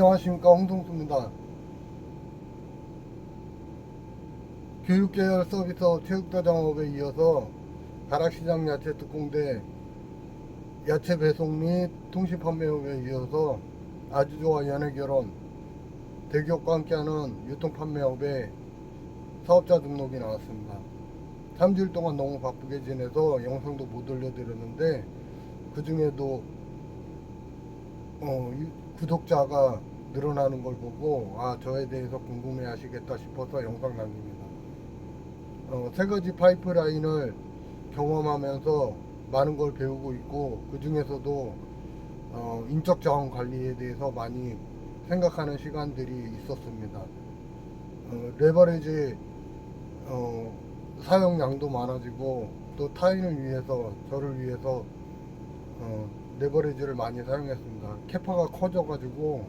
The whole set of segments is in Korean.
안녕하십니까 홍동수입니다. 교육계열 서비스 체육대장업에 이어서 가락시장 야채 특공대 야채 배송 및 통신 판매업에 이어서 아주 좋아 연애 결혼 대기업과 함께하는 유통 판매업에 사업자 등록이 나왔습니다. 3주일 동안 너무 바쁘게 지내서 영상도 못 올려드렸는데 그 중에도 어, 유- 구독자가 늘어나는 걸 보고 아 저에 대해서 궁금해 하시겠다 싶어서 영상 남깁니다. 어, 세 가지 파이프라인을 경험하면서 많은 걸 배우고 있고 그 중에서도 어, 인적 자원 관리에 대해서 많이 생각하는 시간들이 있었습니다. 어, 레버리지 어, 사용량도 많아지고 또 타인을 위해서 저를 위해서 어, 레버리지를 많이 사용했습니다. 캐파가 커져가지고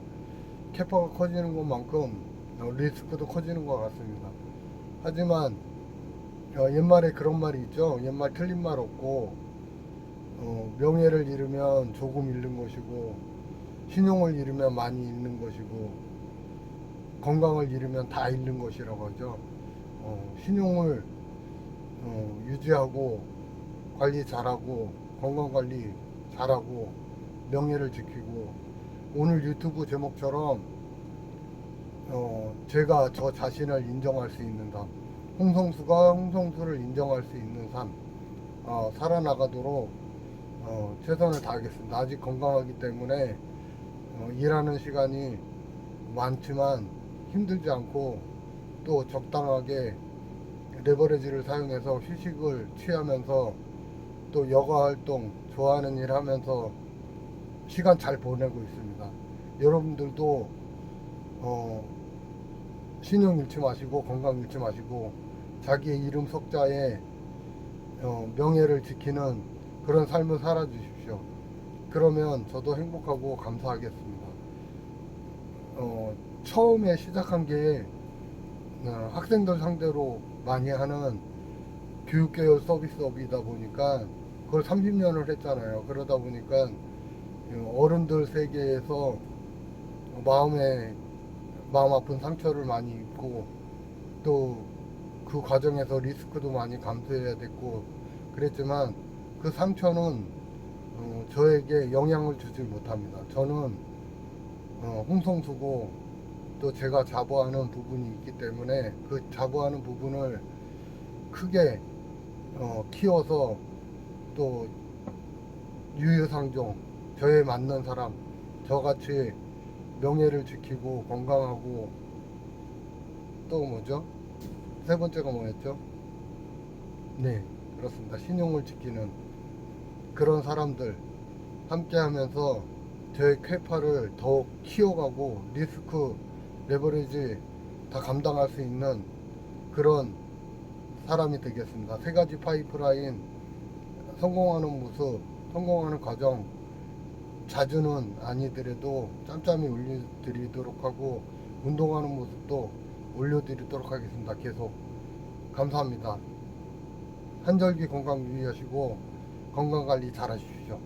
캐파가 커지는 것만큼 어, 리스크도 커지는 것 같습니다. 하지만 어, 옛말에 그런 말이 있죠. 옛말 틀린 말 없고 어, 명예를 잃으면 조금 잃는 것이고 신용을 잃으면 많이 잃는 것이고 건강을 잃으면 다 잃는 것이라고 하죠. 어, 신용을 어, 유지하고 관리 잘하고 건강 관리 잘하고 명예를 지키고 오늘 유튜브 제목처럼 어, 제가 저 자신을 인정할 수 있는 삶 홍성수가 홍성수를 인정할 수 있는 삶 어, 살아나가도록 어, 최선을 다하겠습니다. 아직 건강하기 때문에 어, 일하는 시간이 많지만 힘들지 않고 또 적당하게 레버리지를 사용해서 휴식을 취하면서 또 여가 활동 좋아하는 일 하면서 시간 잘 보내고 있습니다. 여러분들도 어, 신용 잃지 마시고 건강 잃지 마시고 자기의 이름 석자에 어, 명예를 지키는 그런 삶을 살아주십시오. 그러면 저도 행복하고 감사하겠습니다. 어, 처음에 시작한 게 어, 학생들 상대로 많이 하는 교육계열 서비스업이다 보니까 그걸 30년을 했잖아요. 그러다 보니까 어른들 세계에서 마음에 마음 아픈 상처를 많이 입고 또 그 과정에서 리스크도 많이 감수해야 됐고 그랬지만 그 상처는 어, 저에게 영향을 주지 못합니다. 저는 어, 홍성수고 또 제가 자부하는 부분이 있기 때문에 그 자부하는 부분을 크게 어, 키워서 또 유유상종 저에 맞는 사람 저같이 명예를 지키고 건강하고 또 뭐죠? 세 번째가 뭐였죠? 네 그렇습니다 신용을 지키는 그런 사람들 함께 하면서 저의 쾌파를 더욱 키워가고 리스크 레버리지 다 감당할 수 있는 그런 사람이 되겠습니다. 세 가지 파이프라인 성공하는 모습, 성공하는 과정 자주는 아니더라도 짬짬이 올려드리도록 하고 운동하는 모습도 올려드리도록 하겠습니다. 계속 감사합니다. 한절기 건강 유의하시고 건강 관리 잘 하십시오.